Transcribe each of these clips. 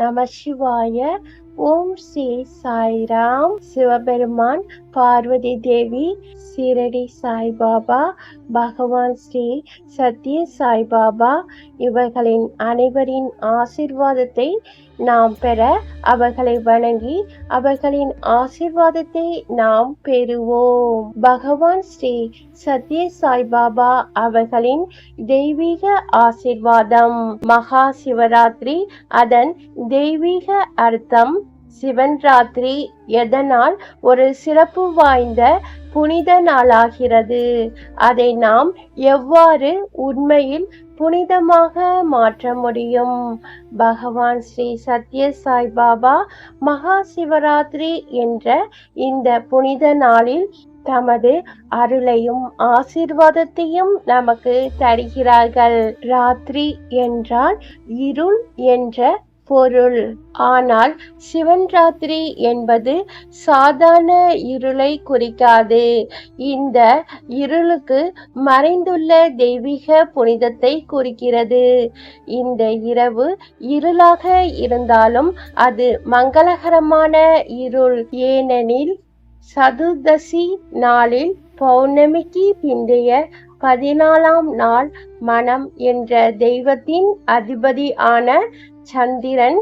நம சிவாய ஓம் ஸ்ரீ சாய்ராம் சிவபெருமான் பார்வதி தேவி சீரடி சாய்பாபா பகவான் ஸ்ரீ சத்ய சாய்பாபா இவர்களின் அனைவரின் ஆசிர்வாதத்தை நாம் பெற அவர்களை வணங்கி அவர்களின் ஆசிர்வாதத்தை நாம் பெறுவோம். பகவான் ஸ்ரீ சத்ய சாய்பாபா அவர்களின் தெய்வீக ஆசிர்வாதம். மகா சிவராத்திரி அதன் தெய்வீக அர்த்தம் சிவன் ராத்திரி எதனால் ஒரு சிறப்பு வாய்ந்த புனித நாளாகிறது? அதை நாம் எவ்வாறு உண்மையில் புனிதமாக மாற்ற முடியும்? பகவான் ஸ்ரீ சத்ய சாய் பாபா மகா சிவராத்திரி என்ற இந்த புனித நாளில் தமது அருளையும் ஆசிர்வாதத்தையும் நமக்கு தருகிறார்கள். ராத்திரி என்றால் இருள் என்ற பொருள். ஆனால் சிவன் ராத்திரி என்பது சாதாரண இருளை குறிக்காது. இந்த இருளுக்கு மறைந்துள்ள தெய்வீக புனிதத்தை குறிக்கிறது. இந்த இரவு இருளாக இருந்தாலும் அது மங்களகரமான இருள். ஏனெனில் சதுர்தசி நாளில் பௌர்ணமிக்கு பிந்தைய பதினாலாம் நாள் மனம் என்ற தெய்வத்தின் அதிபதி ஆன சந்திரன்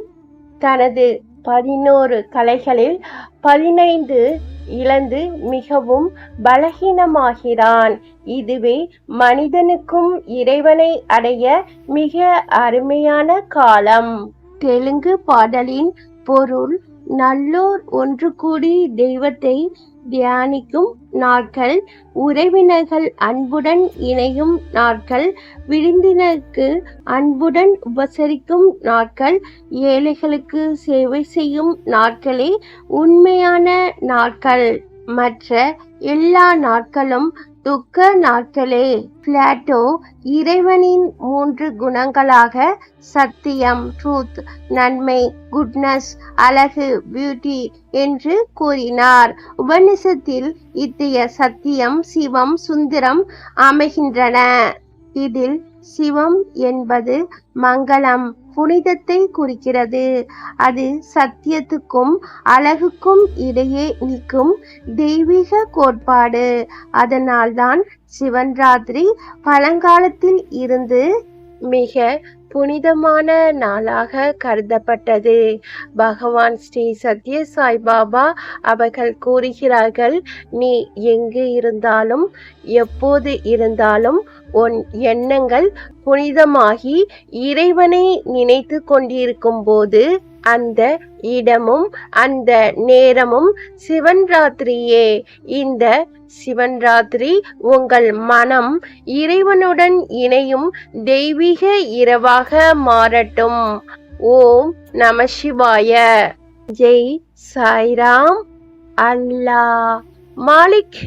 தனது பதினோரு கலைகளில் பதினைந்து இழந்து மிகவும் பலகீனமாகிறான். இதுவே மனிதனுக்கும் இறைவனை அடைய மிக அருமையான காலம். தெலுங்கு பாடலின் பொருள் நல்லோர் ஒன்று கூடி தெய்வத்தை தியானிக்கும் நாட்கள் உறவினர்கள் அன்புடன் இணையும் நாட்கள் விருந்தினருக்கு அன்புடன் உபசரிக்கும் நாட்கள் ஏழைகளுக்கு சேவை செய்யும் நாட்களே உண்மையான நாட்கள். மற்ற எல்லா நாட்களும் துக்க நாட்களே பிளாட்டோ இறைவனின் மூன்று குணங்களாக சத்தியம் ட்ரூத் நன்மை குட்னஸ் அழகு பியூட்டி என்று கூறினார். உபனிஷத்தில் இத்தகைய சத்தியம் சிவம் சுந்தரம் அமைகின்றன. இதில் சிவம் என்பது மங்களம் புனிதத்தை குறிக்கிறது. அது சத்தியத்துக்கும் அழகுக்கும் இடையே நிற்கும் தெய்வீக கோட்பாடு. அதனால்தான் சிவன் ராத்திரி பழங்காலத்தில் இருந்து மிக புனிதமான நாளாக கருதப்பட்டது. பகவான் ஸ்ரீ சத்ய சாய் பாபா அவர்கள் கூறுகிறார்கள் நீ எங்கு இருந்தாலும் எப்போது இருந்தாலும் உன் எண்ணங்கள் புனிதமாகி இறைவனை நினைத்து கொண்டிருக்கும் போது அந்த இடமும் அந்த நேரமும் சிவன் ராத்திரியே இந்த சிவன் ராத்திரி உங்கள் மனம் இறைவனுடன் இணையும் தெய்வீக இரவாக மாறட்டும். ஓம் நம சிவாய. ஜெய் சாய்ராம் அல்லா மாலிக்.